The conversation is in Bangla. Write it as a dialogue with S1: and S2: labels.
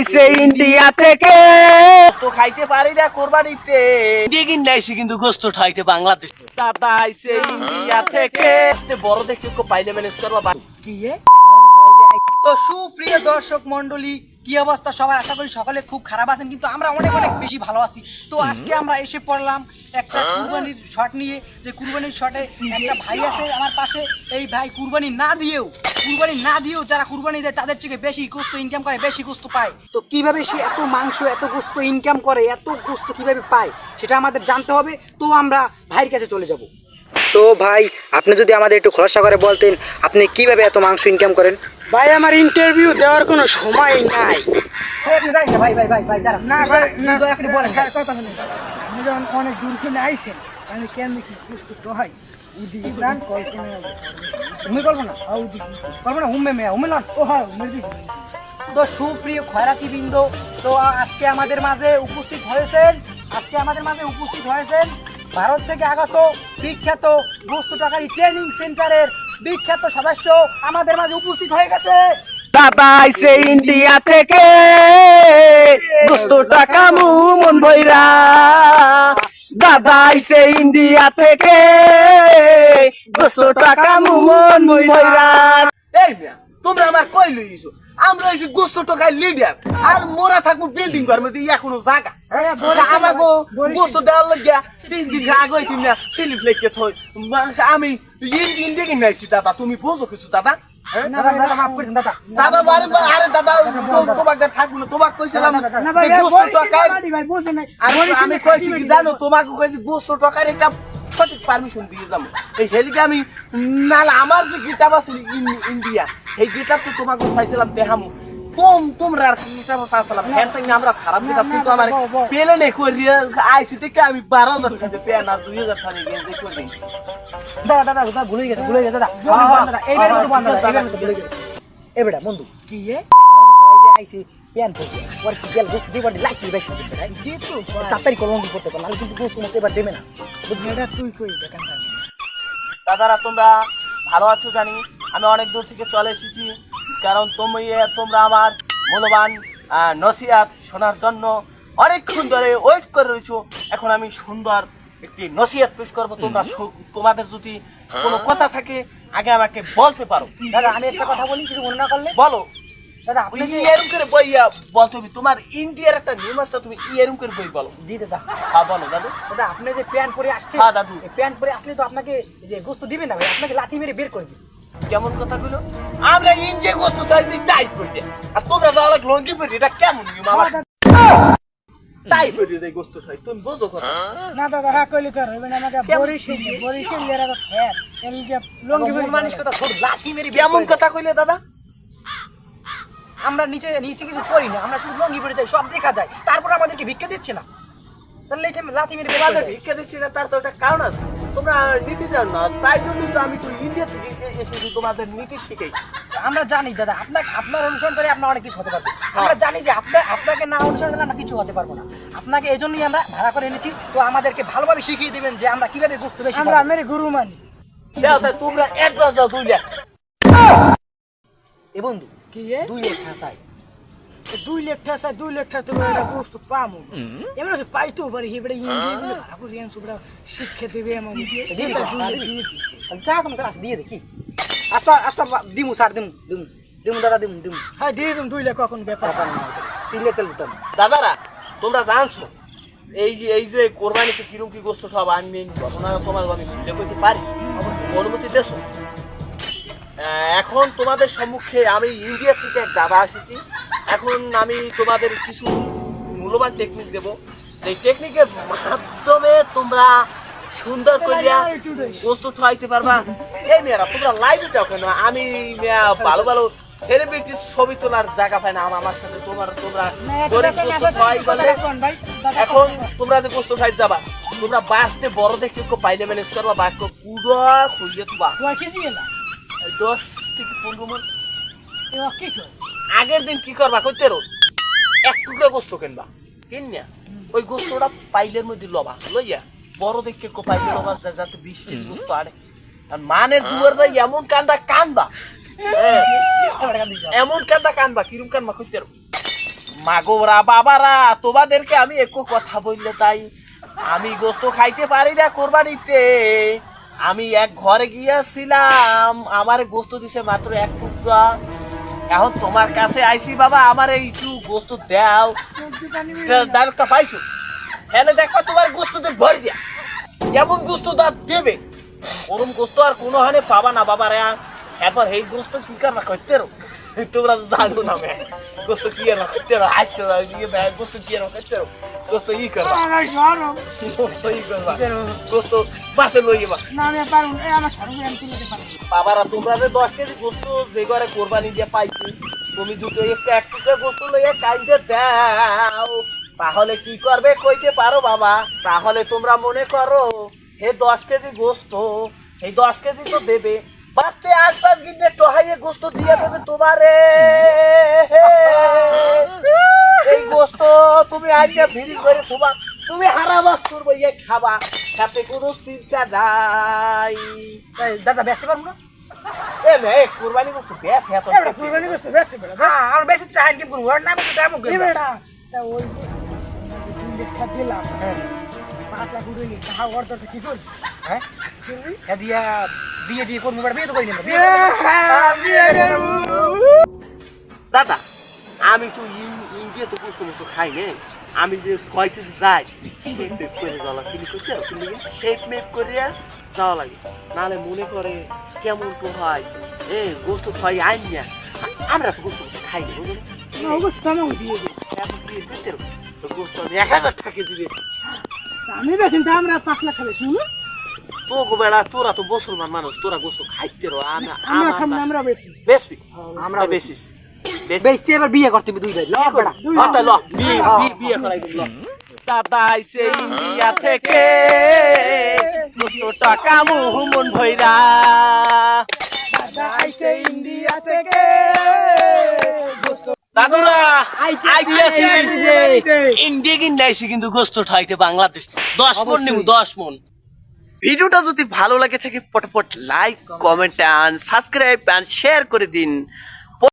S1: আইছে ইন্ডিয়া থেকে।
S2: তো খাইতে পারি না কোরবানিতে। দিগিন নাইছি কিন্তু গোস্ত খাইতে বাংলাদেশ দাদা আইছে ইন্ডিয়া থেকে। বড় দেখে কেউ পাইলে ম্যানেজ করবা
S3: কি এ? তো সুপ্রিয় দর্শক মন্ডলী কি অবস্থা সবার? আশা করি সকলে খুব খারাপ আছেন কিন্তু আমরা অনেক অনেক বেশি ভালো আছি। তো আজকে আমরা এসে পড়লাম একটা কুরবানির শট নিয়ে। যে কুরবানির শটে একটা ভাই আছে আমার পাশে। এই ভাই কুরবানি না দিয়েও কুরবানি না দিয়েও যারা কুরবানি দেয় তাদের থেকে বেশি গোস্ত ইনকাম করে বেশি গোস্ত পায় তো কীভাবে সে এত মাংস এত গোস্ত ইনকাম করে এত গোস্ত কীভাবে পায় সেটা আমাদের জানতে হবে তো আমরা ভাইয়ের কাছে চলে যাব
S4: তো ভাই আপনি যদি আমাদের একটু খোলাসা করে বলতেন আপনি কীভাবে এত মাংস ইনকাম করেন
S5: ভাই আমার ইন্টারভিউ দেওয়ার কোনো সময় নাই
S3: ভাই ভাই ভাই ভাই
S5: না ভাই না
S3: দয়া করে বলেন
S5: হ্যাঁ, কথা আপনি যখন অনেক দূর থেকে আইছেন আমি কেন কি প্রস্তুত হয় হ্যাঁ মেদি
S3: তো সুপ্রিয় খয়রাতি বৃন্দ তো আজকে আমাদের মাঝে উপস্থিত হয়েছেন, আজকে আমাদের মাঝে উপস্থিত হয়েছেন ভারত থেকে আগত বিখ্যাত বস্তু টাকারি ট্রেনিং সেন্টারের বিখ্যাত সদস্য আমাদের মাঝে উপস্থিত হয়ে গেছে।
S1: দাদা ইন্ডিয়া থেকে। দোস্ত টাকা মন ভৈরা দাদা আইছে ইন্ডিয়া থেকে। দোস্ত টাকা মন ভৈরা
S2: এই মিয়া তোমরা আমার কই লইছো আমরা এসে গোস্ত টোকাই লিডার। আর মোরা থাকব বিল্ডিং ঘর মধ্যে এখনও জায়গা আমাকে গোস্ত দেওয়ার লাগিয়া তিন দিন আগে তিন না সিলিপ লেগে থই আমি ইন্ডিয়া কিনে আইছি দাদা তুমি বোঝো কিছু দাদা?
S3: দাদা
S2: আরে দাদা তোমাকে থাকব তোমাকে কইছিলাম আমি কইছি কি জানো তোমাকে কইছি বস্তু টাকার একটা সঠিক পারমিশন দিয়ে যাব। এই হেলিকে আমি নালে আমার যে গিটাপ আছে ইন- ইন্ডিয়া সেই গিটাপ তো তোমাকে চাইছিলাম দেখামু। তোম তোমরা আর সঙ্গে আমরা খারাপ গিটাপ কিন্তু আমার পেলে নেই করি আইসি থেকে আমি বারো হাজার টাকা পেন আর দুই হাজার টাকা গেঞ্জি করে দিয়েছি।
S3: দাদা দাদা দাদা ভুলে গেছে ভুলে গেছে দাদা। বলেন, দাদা এইবারে মতো বন্ধ দাদা এইবারে মতো ভুলে গেছে। এ বেটা বন্ধু।
S5: কি এ?
S3: আইসি প্যান পরে ওর কি গেল গোস্ত দিবার লাইক দিবে কি করছে ভাই।
S5: কি তো
S3: তাড়াতাড়ি কলম করতে পারলাম কিন্তু গোস্ত মতো এবার দেবে না।
S5: এটা তুই কই দেখান
S2: দাদারা তোমরা ভালো আছো জানি। আমি অনেক দূর থেকে চলে এসেছি। কারণ তুমি তোমরা আমার মূল্যবান নসিহাত শোনার জন্য অনেকক্ষণ ধরে ওয়েট করে রয়েছো। এখন আমি সুন্দর একটি নসিহাত পেশ করব। তোমরা তোমাদের যদি কোনো কথা থাকে আগে আমাকে বলতে পারো।
S3: দাদা আমি একটা কথা বলি কিছু মনে না করলে?
S2: বলো।
S3: দাদা আপনি যে
S2: করে বই বলতে তোমার ইন্ডিয়ার একটা নিয়ম আছে তুমি ইয়ারুম করে বই বলো।
S3: দি দাদা।
S2: হ্যাঁ বলো দাদু।
S3: দাদা আপনি যে প্যান্ট পরে আসছেন
S2: হ্যাঁ, দাদু।
S3: প্যান্ট পরে আসলে তো আপনাকে যে গোস্ত দিবেন না ভাই আপনাকে লাথি মেরে বের করে দিবে।
S2: কেমন কথাগুলো? আমরা ইন্ডিয়া গোস্ত চাইতে টাই করি আর তোমরা যাওয়া লাগে লঙ্গি পরি এটা কেমন করি দেয় গোস্ত খাই তুমি বোঝো কথা।
S5: না দাদা হ্যাঁ কইলে তো আর হইবে না আমাকে বরিশাল বরিশাল এর তো খেত এর যে লঙ্গি
S3: মন মানুষ কথা লাথি মেরে
S2: কেমন কথা কইলে দাদা?
S3: আমরা নিচে নিচে কিছু করি না আমরা শুধু লঙ্গি পরে যাই সব দেখা যায়। তারপর আমাদেরকে ভিক্ষা দিচ্ছে না। তাহলে এই লাথি মেরে।
S2: ভিক্ষা দিচ্ছি না তার তো একটা কারণ আছে। তোমরা নীতি জান না তাই জন্যই তো আমি তো ইন্ডিয়া থেকে এসেছি তোমাদের নীতি শিখাই।
S3: আমরা জানি দাদা আপনার আপনার অনুসরণ করে আপনার অনেক কিছু হতে পারবে। আমরা জানি যে আপনার আপনাকে না অনুসরণ করে আমরা কিছু হতে পারব না। আপনাকে এই জন্যই আমরা ভাড়া করে এনেছি। তো আমাদেরকে ভালোভাবে শিখিয়ে দেবেন যে আমরা কীভাবে গোস্ত বেশি
S5: আমরা
S3: পাবো।
S5: গুরু মানি।
S2: দাও তাই তোমরা এক গ্লাস দাও দুই লাখ
S3: এ বন্ধু
S5: কি
S3: দুই এক ঠাসাই
S5: দুই লাখ টাকা দুই লাখ টাকা তুমি এটা গোস্ত পামু। এমন আছে পাইতো পারি ইন্ডিয়া গুলো ভালো রিয়ান সুবড়া শিক্ষা দেবে আমাকে।
S3: দাও,
S5: দুই লাখ
S3: দিয়ে।
S5: দিতে
S3: যা তুমি ক্লাস দিয়ে দেখি আচ্ছা আচ্ছা দিমু স্যার দিমু দিমু দিমু দাদা দিমু দিমু।
S5: হ্যাঁ দিয়ে দিম দুই লাখ কখন ব্যাপার।
S3: না তিন লেখ চলে দিতাম
S2: দাদারা তোমরা জানছো এই যে এই যে কোরবানিতে কিরম কি গোস্ত খাওয়া আমি ঘটনাটা তোমার আমি কইতে পারি। অনুমতি দেছো। আহ, এখন তোমাদের সম্মুখে আমি ইন্ডিয়া থেকে এক দাদা এসেছি। এখন আমি তোমাদের কিছু মূল্যবান টেকনিক দেব। এই টেকনিকের মাধ্যমে তোমরা সুন্দর করিয়া গোস্ত খাইতে পারবা। এই মেয়েরা তোমরা লাইভে যাও কেন? আমি ভালো ভালো সেলিব্রিটি ছবি তোলার জায়গা পাই না। আমার সাথে তোমার তোমরা এখন তোমরা যে গোস্ত খাই যাবা তোমরা বাড়তে বড় দেখে পাইলে ম্যানেজ করবা বাক্য পুরো তুবা।
S5: তোমার কিছু না
S2: দশ থেকে পনেরো মন।
S5: কি
S2: আগের দিন কি করবা কইতে রো? এক টুকরা গোস্ত কিনবা কিনিয়া ওই গোস্তটা পাইলের মধ্যে লবা লইয়া বড় দেখে কো পাইলে লবা যা- যাতে বিশ কেজি গোস্ত আনে। আর মানের দুয়ার যাই এমন কান্দা কানবা। হ্যাঁ, এমন কান্দা কানবা কিরম কানবা কইতে রো? মাগোরা বাবারা তোমাদেরকে আমি একটু কথা বললে তাই। আমি গোস্ত খাইতে পারি না কোরবানিতে। আমি এক ঘরে গিয়েছিলাম, আমার গোস্ত দিছে মাত্র এক টুকরা। এখন তোমার কাছে আইসি বাবা, আমার এই টু গোস্ত দাও। ডাইরেক্টটা পাইছো? হ্যাঁ দেখবা তোমার গোস্ত দিয়ে ভরি দিয়া। এমন গোস্ত দেবে। ওরম গোস্ত আর কোনো হানে পাবা না বাবা রে এরপর এই গোস্ত কি করবা করতে রো তোমরা তো জানো না মে গোস্ত কি আর করতে রো ইয়ে বে গোস্ত কি আর করতে রো গোস্ত ই করবা। গোস্ত ই করবা। গোস্ত বাতে লইয়ে বা।
S5: না আমি পারুন এই আমার সরম আমি তুলে দিতে পারব।
S2: বাবারা তোমরা যে দশ কেজি গোস্ত যে ঘরে কোরবানি দিয়ে পাইছি তুমি দুটো একটু এক টুকরো গোস্ত লইয়ে কাইতে দাও তাহলে কি করবে কইতে পারো বাবা? তাহলে তোমরা মনে করো হে দশ কেজি গোস্ত এই দশ কেজি তো দেবে বাড়তে আশপাশ গিয়ে টহাইয়ে গোস্ত দিয়ে দেবে তোমারে। এই গোস্ত তুমি আইনে ফিরি করে তোমার তুমি হারাবাস করব ইয়ে খাবা সাথে কোনো চিন্তা নাই।
S3: দাদা ব্যস্ত পারব না।
S2: এ মে কুরবানি গোস্ত বেশ হ্যাঁ তো
S5: কুরবানি বেশি
S3: হ্যাঁ আমার বেশি তো হ্যান্ড করব ওর নামে তো টাইম
S5: এই তা ওই লেখা দিলাম। পাঁচ লাখ উড়ে নি তাহা অর্ধটা কি করবি?
S3: হ্যাঁ?
S5: করবি
S3: হ্যাঁ দিয়া বিয়ে দিয়ে করব বিয়ে তো করি না
S2: দাদা আমি তো ইন- ইন্ডিয়া তো গোস্ত মোস্ত খাই নে। আমি যে কয়তে যাই শেপ মেপ করে যাওয়া কিনি করতে শেপ মেপ করে যাওয়া লাগে। নাহলে মনে করে কেমন তো হয়। এ গোস্ত খাই আইন না। আমরা তো গোস্ত খাই না বুঝলি?
S5: না অবস্থা আমাকে দিয়ে দিই
S2: এখন বিয়ে করতে গোস্ত আমি এক হাজার টাকা দিয়েছি
S5: আমি বেছেন তো আমরা পাঁচ লাখ খাবে শুনুন
S2: তো বেড়া তোরা তো মুসলমান মানুষ তোরা গোস্ত খাইতে রো আমি
S5: আমরা খাব
S2: আমার
S5: আমরা বেশি।
S2: বেশি? আমরা বেশি।
S3: বেশি। এবার বিয়ে করতে দুই ভাই। ল বেড়া
S2: ল, বিয়ে বিয়ে বিয়ে করাই ল। দাদা আইছে ইন্ডিয়া থেকে দুশো টাকা মুহমন ভৈরা।
S5: দাদা আইছে ইন্ডিয়া থেকে
S2: দাদুরা
S5: আইছে,
S2: আইছে
S5: আইছে।
S2: ইন্ডিয়া কিনে আইছে কিন্তু গোস্ত ঠাইতে বাংলাদেশ। দশ মন নিব দশ মন। ভিডিওটা যদি ভালো লাগে থাকে পটপট like comment and subscribe and share করে দিন।